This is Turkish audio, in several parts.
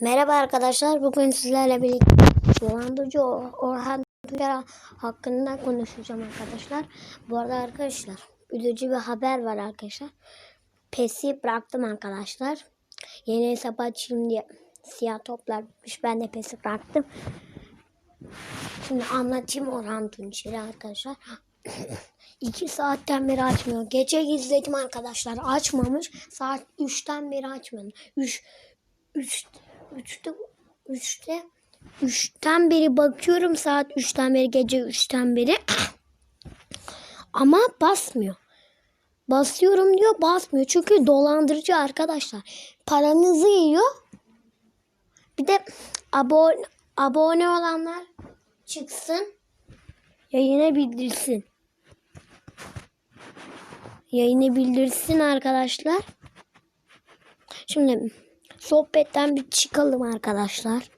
Merhaba arkadaşlar. Bugün sizlerle birlikte dolandırıcı Or- Orhan Tuncer hakkında konuşacağım arkadaşlar. Bu arada arkadaşlar üzücü bir haber var arkadaşlar. PES'i bıraktım arkadaşlar. Yeni hesap açayım diye siyah toplar bitmiş. Ben de PES'i bıraktım. Şimdi anlatayım Orhan Tuncer'i arkadaşlar. İki saatten beri açmıyor. Gece izledim arkadaşlar. Açmamış. Saat 3'ten beri açmadı. 3 3 3'te 3'te 3'ten beri bakıyorum saat 3'ten beri gece 3'ten beri. Ama basmıyor. Basıyorum diyor basmıyor. Çünkü dolandırıcı arkadaşlar. Paranızı yiyor. Bir de abone, abone olanlar çıksın. Yayına bildirsin. Yayını bildirsin arkadaşlar. Şimdi sohbetten bir çıkalım arkadaşlar.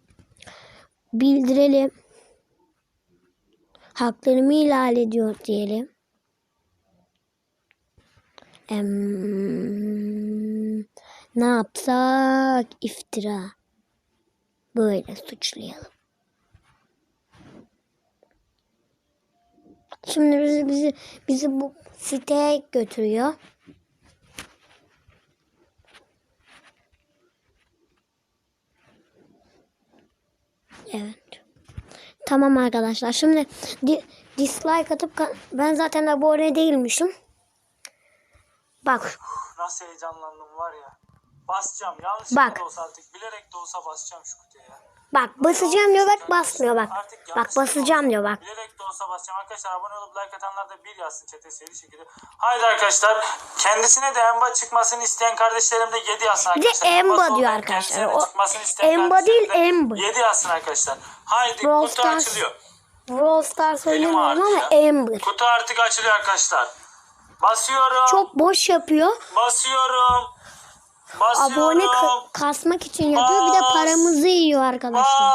Bildirelim. Haklarımı ihlal ediyor diyelim. Em, ne yapsak? iftira. Böyle suçlayalım. Şimdi bizi bizi bizi bu siteye götürüyor. Evet. Tamam arkadaşlar. Şimdi di- dislike atıp ben zaten abone değilmişim. Bak Nasıl heyecanlandım var ya. Basacağım. Yanlışlıkla Bak. olsa artık bilerek de olsa basacağım şu kutuya ya. bak basacağım diyor bak basmıyor bak. Bak basacağım diyor bak. Bilerek de olsa basacağım. Arkadaşlar abone olup like atanlar da bir yazsın çete seri şekilde. Haydi arkadaşlar. Kendisine de Emba çıkmasını isteyen kardeşlerim de 7 yazsın Bir de arkadaşlar. Emba diyor arkadaşlar. O Emba değil, Ember. 7 yazsın arkadaşlar. Haydi Brawl kutu Stars. açılıyor. Brawl Stars oynamıyorum ama ya. Amber. Kutu artık açılıyor arkadaşlar. Basıyorum. Çok boş yapıyor. Basıyorum. Basıyorum. Abone ka- kasmak için yapıyor. Bir de paramızı yiyor arkadaşlar.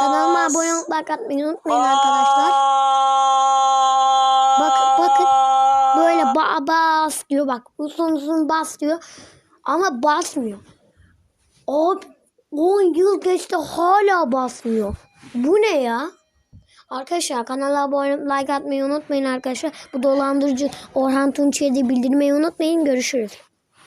Kanalıma abone olup like atmayı unutmayın arkadaşlar. Bakın bakın böyle ba bas diyor bak uzun uzun bas diyor ama basmıyor. Abi 10 yıl geçti hala basmıyor. Bu ne ya? Arkadaşlar kanala abone olup like atmayı unutmayın arkadaşlar. Bu dolandırıcı Orhan Tunç'e de bildirmeyi unutmayın. Görüşürüz.